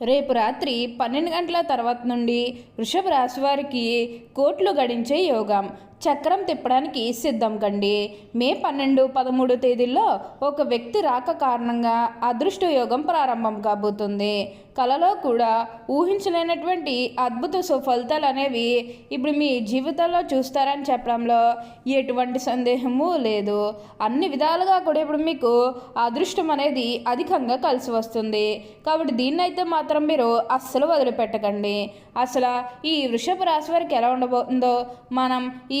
రేపు రాత్రి పన్నెండు గంటల తర్వాత నుండి వృషభ రాశి వారికి కోట్లు గడించే యోగం. చక్రం తిప్పడానికి సిద్ధం కండి. మే పన్నెండు పదమూడు తేదీల్లో ఒక వ్యక్తి రాక కారణంగా అదృష్ట యోగం ప్రారంభం కాబోతుంది. కలలో కూడా ఊహించలేనటువంటి అద్భుత సుఫలితాలు అనేవి ఇప్పుడు మీ జీవితంలో చూస్తారని చెప్పడంలో ఎటువంటి సందేహము లేదు. అన్ని విధాలుగా కూడా ఇప్పుడు మీకు అదృష్టం అనేది అధికంగా కలిసి వస్తుంది. కాబట్టి దీన్నైతే మాత్రం మీరు అస్సలు వదిలిపెట్టకండి. అసలు ఈ వృషభ రాశి వారికి ఎలా ఉండబోతుందో మనం ఈ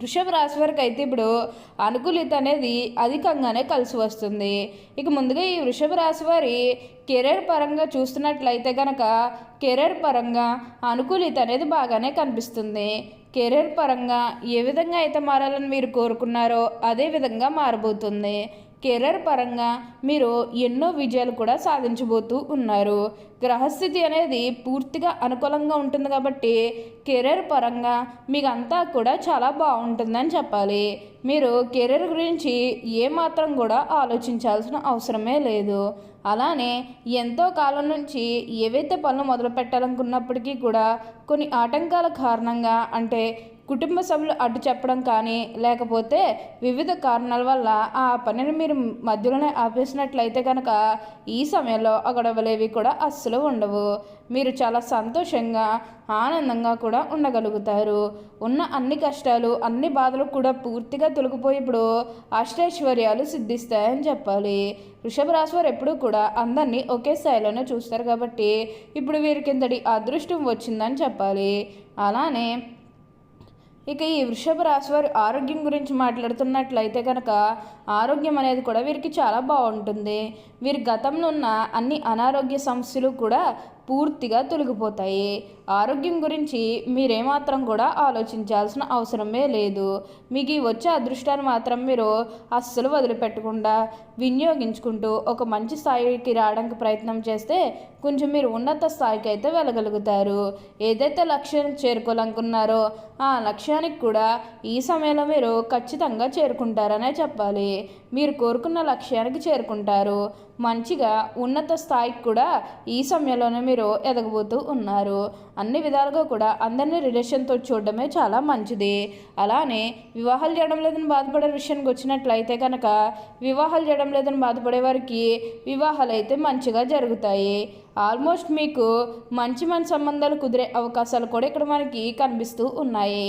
వృషభ రాశి వారికి అయితే ఇప్పుడు అనుకూలిత అనేది అధికంగానే కలిసి వస్తుంది. ఇక ముందుగా ఈ వృషభ రాశి వారి కెరీర్ పరంగా చూస్తున్నట్లయితే కనుక కెరీర్ పరంగా అనుకూలిత అనేది బాగానే కనిపిస్తుంది. కెరీర్ పరంగా ఏ విధంగా అయితే మారాలని మీరు కోరుకున్నారో అదే విధంగా మారబోతుంది. కెరీర్ పరంగా మీరు ఎన్నో విజయాలు కూడా సాధించబోతూ ఉన్నారు. గ్రహస్థితి అనేది పూర్తిగా అనుకూలంగా ఉంటుంది కాబట్టి కెరీర్ పరంగా మీకు అంతా కూడా చాలా బాగుంటుందని చెప్పాలి. మీరు కెరీర్ గురించి ఏమాత్రం కూడా ఆలోచించాల్సిన అవసరమే లేదు. అలానే ఎంతో కాలం నుంచి ఏవైతే పనులు మొదలు పెట్టాలనుకున్నప్పటికీ కూడా కొన్ని ఆటంకాల కారణంగా అంటే కుటుంబ సభ్యులు అడ్డు చెప్పడం కానీ లేకపోతే వివిధ కారణాల వల్ల ఆ పనిని మీరు మధ్యలోనే ఆపేసినట్లయితే కనుక ఈ సమయంలో ఆ గొడవలేవి కూడా అస్సలు ఉండవు. మీరు చాలా సంతోషంగా ఆనందంగా కూడా ఉండగలుగుతారు. ఉన్న అన్ని కష్టాలు అన్ని బాధలు కూడా పూర్తిగా తొలగిపోయి ఇప్పుడు అష్టైశ్వర్యాలు సిద్ధిస్తాయని చెప్పాలి. వృషభ రాశి వారు ఎప్పుడూ కూడా అందరినీ ఒకే స్థాయిలోనే చూస్తారు కాబట్టి ఇప్పుడు వీరికి ఇంతటి అదృష్టం వచ్చిందని చెప్పాలి. అలానే ఇక ఈ వృషభ రాశి వారి ఆరోగ్యం గురించి మాట్లాడుతున్నట్లయితే కనుక ఆరోగ్యం అనేది కూడా వీరికి చాలా బాగుంటుంది. వీరి గతంలో ఉన్న అన్ని అనారోగ్య సమస్యలు కూడా పూర్తిగా తొలగిపోతాయి. ఆరోగ్యం గురించి మీరేమాత్రం కూడా ఆలోచించాల్సిన అవసరమే లేదు. మీకు ఈ వచ్చే అదృష్టాన్ని మాత్రం మీరు అస్సలు వదిలిపెట్టకుండా వినియోగించుకుంటూ ఒక మంచి స్థాయికి రావడానికి ప్రయత్నం చేస్తే కొంచెం మీరు ఉన్నత స్థాయికి అయితే వెళ్ళగలుగుతారు. ఏదైతే లక్ష్యాన్ని చేరుకోవాలనుకున్నారో ఆ లక్ష్యానికి కూడా ఈ సమయంలో మీరు ఖచ్చితంగా చేరుకుంటారనే చెప్పాలి. మీరు కోరుకున్న లక్ష్యానికి చేరుకుంటారు. మంచిగా ఉన్నత స్థాయికి కూడా ఈ సమయంలోనే మీరు ఎదగబోతూ ఉన్నారు. అన్ని విధాలుగా కూడా అందరినీ రిలేషన్తో చూడడమే చాలా మంచిది. అలానే వివాహాలు చేయడం లేదని బాధపడే విషయానికి వచ్చినట్లయితే కనుక వివాహాలు చేయడం లేదని బాధపడే వారికి వివాహాలు అయితే మంచిగా జరుగుతాయి. ఆల్మోస్ట్ మీకు మంచి మంచి సంబంధాలు కుదిరే అవకాశాలు కూడా ఇక్కడ మనకి కనిపిస్తూ ఉన్నాయి.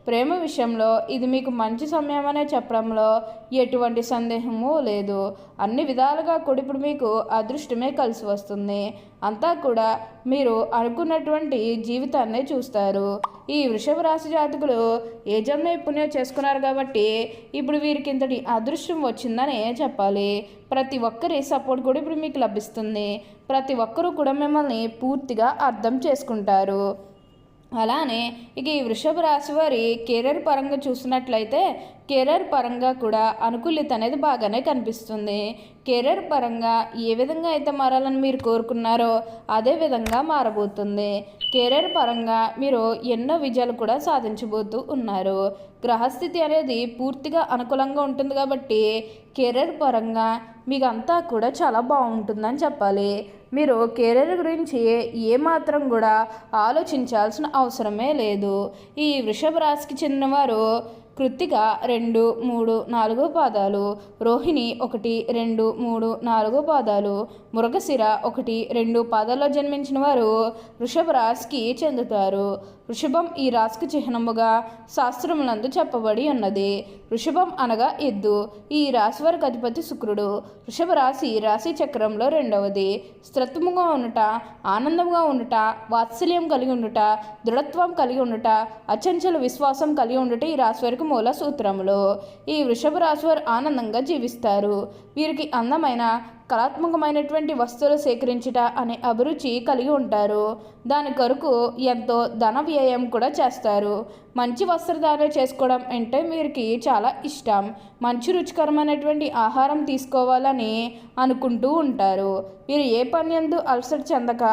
ప్రేమ విషయంలో ఇది మీకు మంచి సమయం అనే చెప్పడంలో ఎటువంటి సందేహము లేదు. అన్ని విధాలుగా కూడా ఇప్పుడు మీకు అదృష్టమే కలిసి వస్తుంది. అంతా కూడా మీరు అనుకున్నటువంటి జీవితాన్ని చూస్తారు. ఈ వృషభ రాశి జాతకులు ఏ జన్మ పుణ్యం చేసుకున్నారు కాబట్టి ఇప్పుడు వీరికి ఇంతటి అదృష్టం వచ్చిందని చెప్పాలి. ప్రతి ఒక్కరి సపోర్ట్ కూడా ఇప్పుడు మీకు లభిస్తుంది. ప్రతి ఒక్కరూ కూడా మిమ్మల్ని పూర్తిగా అర్థం చేసుకుంటారు. అలానే ఇక ఈ వృషభ రాశి వారి కెరీర్ పరంగా చూసినట్లయితే కెరీర్ పరంగా కూడా అనుకూలిత అనేది బాగానే కనిపిస్తుంది. కెరీర్ పరంగా ఏ విధంగా అయితే మారాలని మీరు కోరుకున్నారో అదే విధంగా మారబోతుంది. కెరీర్ పరంగా మీరు ఎన్నో విజయాలు కూడా సాధించబోతూ ఉన్నారు. గ్రహస్థితి అనేది పూర్తిగా అనుకూలంగా ఉంటుంది కాబట్టి కెరీర్ పరంగా మీకు అంతా కూడా చాలా బాగుంటుందని చెప్పాలి. మీరు కెరీర్ గురించి ఏమాత్రం కూడా ఆలోచించాల్సిన అవసరమే లేదు. ఈ వృషభ రాశికి చెందినవారు కృత్తిక రెండు మూడు నాలుగు పాదాలు రోహిణి ఒకటి రెండు మూడు నాలుగు పాదాలు మురగశిర ఒకటి రెండు పాదాల్లో జన్మించిన వారు వృషభ రాశికి చెందుతారు. వృషభం ఈ రాశికి చిహ్నముగా శాస్త్రములందు చెప్పబడి ఉన్నది. వృషభం అనగా ఎద్దు ఈ రాశి వారికి అధిపతి శుక్రుడు. వృషభ రాశి రాశి చక్రంలో రెండవది. స్థిరత్వముగా ఉండుట ఆనందంగా ఉండుట వాత్సల్యం కలిగి ఉండుట దృఢత్వం కలిగి ఉండుట అచంచల విశ్వాసం కలిగి ఉండుట ఈ రాశి వారికి మూల సూత్రంలో ఈ వృషభ రాశివారు ఆనందంగా జీవిస్తారు. వీరికి అందమైన కళాత్మకమైనటువంటి వస్తువులు సేకరించుట అనే అభిరుచి కలిగి ఉంటారు. దాని కొరకు ఎంతో ధన వ్యయం కూడా చేస్తారు. మంచి వస్త్రధారణ చేసుకోవడం అంటే వీరికి చాలా ఇష్టం. మంచి రుచికరమైనటువంటి ఆహారం తీసుకోవాలని అనుకుంటూ ఉంటారు. వీరు ఏ పని ఎందు అలసట చెందక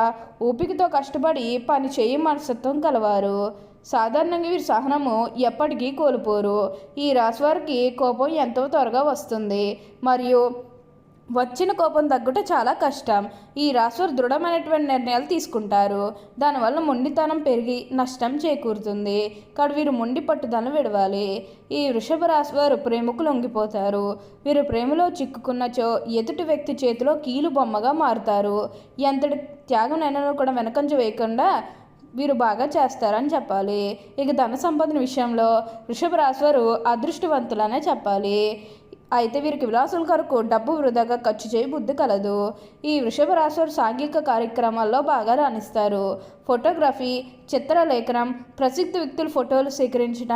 ఊపికతో కష్టపడి పని చేయి మనసత్వం కలవారు. సాధారణంగా వీరి సహనము ఎప్పటికీ కోల్పోరు. ఈ రాశి వారికి కోపం ఎంతో త్వరగా వస్తుంది. మరియు వచ్చిన కోపం తగ్గుట చాలా కష్టం. ఈ రాశివారు దృఢమైనటువంటి నిర్ణయాలు తీసుకుంటారు. దానివల్ల మొండితనం పెరిగి నష్టం చేకూరుతుంది. కాబట్టి వీరు మొండి పట్టుదలను విడవాలి. ఈ వృషభ రాశి వారు ప్రేమకు లొంగిపోతారు వీరు ప్రేమలో చిక్కుకున్నచో ఎదుటి వ్యక్తి చేతిలో కీలు బొమ్మగా మారుతారు. ఎంతటి త్యాగం కూడా వెనకంజ వేయకుండా వీరు బాగా చేస్తారని చెప్పాలి. ఇక ధన సంపదన విషయంలో వృషభ రాశి వారు అదృష్టవంతులనే చెప్పాలి. అయితే వీరికి విలాసుల కొరకు డబ్బు వృధాగా ఖర్చు చేయి బుద్ధి కలదు. ఈ వృషభ రాశులు సాంఘిక కార్యక్రమాల్లో బాగా రాణిస్తారు. ఫోటోగ్రఫీ చిత్రలేఖనం ప్రసిద్ధ వ్యక్తుల ఫోటోలు సేకరించిన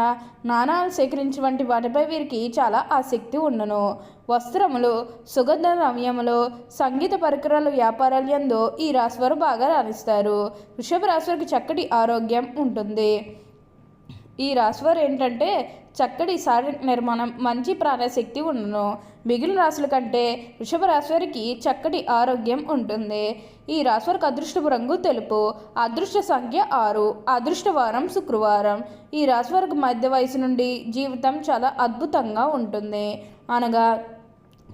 నాణాలు సేకరించి వంటి వాటిపై వీరికి చాలా ఆసక్తి ఉండను వస్త్రములు సుగంధ నవ్యములు సంగీత పరికరాల వ్యాపారాలు ఎందు ఈ రాశివారు బాగా రాణిస్తారు. వృషభ రాశివారికి చక్కటి ఆరోగ్యం ఉంటుంది. ఈ రాశివారు ఏంటంటే చక్కటి శారీరక నిర్మాణం మంచి ప్రాణశక్తి ఉండను. మిగిలిన రాశుల కంటే వృషభ రాశివారికి చక్కటి ఆరోగ్యం ఉంటుంది. ఈ రాశివారికి అదృష్టపు రంగు తెలుపు అదృష్ట సంఖ్య ఆరు అదృష్ట వారం శుక్రవారం. ఈ రాశివారికి మధ్య వయసు నుండి జీవితం చాలా అద్భుతంగా ఉంటుంది. అనగా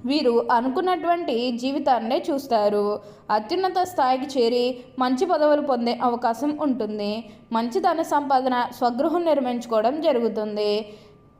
వీరు అనుకున్నటువంటి జీవితాన్నే చూస్తారు. అత్యున్నత స్థాయికి చేరి మంచి పదవులు పొందే అవకాశం ఉంటుంది. మంచి ధన సంపాదన స్వగృహం నిర్మించుకోవడం జరుగుతుంది.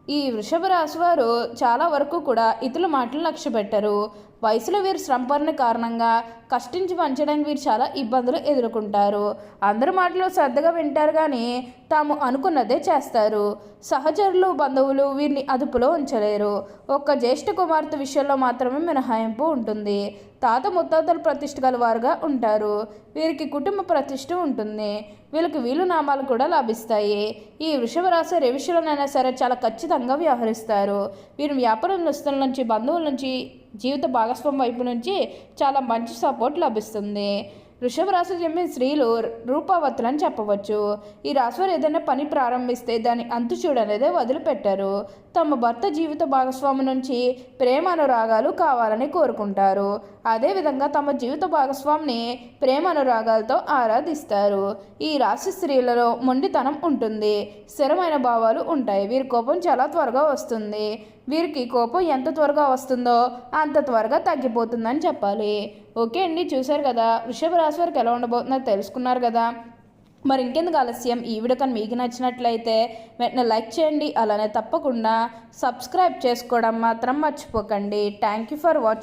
ఈ వృషభ రాశి వారు చాలా వరకు కూడా ఇతరుల మాటలు లక్ష్య పెట్టరు వయసులో వీరు శ్రమపడిన కారణంగా కష్టించి పంచడానికి వీరు చాలా ఇబ్బందులు ఎదుర్కొంటారు. అందరి మాటలు శ్రద్ధగా వింటారు కానీ తాము అనుకున్నదే చేస్తారు. సహచరులు బంధువులు వీరిని అదుపులో ఉంచలేరు. ఒక్క జ్యేష్ఠ కుమార్తె విషయంలో మాత్రమే మినహాయింపు ఉంటుంది. తాత ముత్తాతల ప్రతిష్ట గలవారుగా ఉంటారు. వీరికి కుటుంబ ప్రతిష్ట ఉంటుంది. వీళ్ళకి వీలు నామాలు కూడా లభిస్తాయి. ఈ వృషభ రాశి ఏ సరే చాలా ఖచ్చితంగా వ్యవహరిస్తారు. వీరు వ్యాపారం నిస్తుల నుంచి బంధువుల నుంచి జీవిత భాగస్వామి వైపు నుంచి చాలా మంచి సపోర్ట్ లభిస్తుంది. వృషభ రాశి జన్మిన స్త్రీలు రూపావతులని చెప్పవచ్చు. ఈ రాశివారు ఏదైనా పని ప్రారంభిస్తే దాని అంతు చూడనేదే వదిలిపెట్టారు. తమ భర్త జీవిత భాగస్వామి నుంచి ప్రేమ అనురాగాలు కావాలని కోరుకుంటారు. అదేవిధంగా తమ జీవిత భాగస్వామిని ప్రేమ అనురాగాలతో ఆరాధిస్తారు. ఈ రాశి స్త్రీలలో మొండితనం ఉంటుంది. స్థిరమైన భావాలు ఉంటాయి. వీరి కోపం చాలా త్వరగా వస్తుంది. వీరికి కోపం ఎంత త్వరగా వస్తుందో అంత త్వరగా తగ్గిపోతుందని చెప్పాలి. ఓకే అండి చూశారు కదా? వృషభ రాశి వారికి ఎలా ఉండబోతుందో తెలుసుకున్నారు కదా? మరి ఇంకెందుకు ఆలస్యం? ఈ వీడియో కానీ మీకు నచ్చినట్లయితే వెంటనే లైక్ చేయండి. అలానే తప్పకుండా సబ్స్క్రైబ్ చేసుకోవడం మాత్రం మర్చిపోకండి. Thank you for watching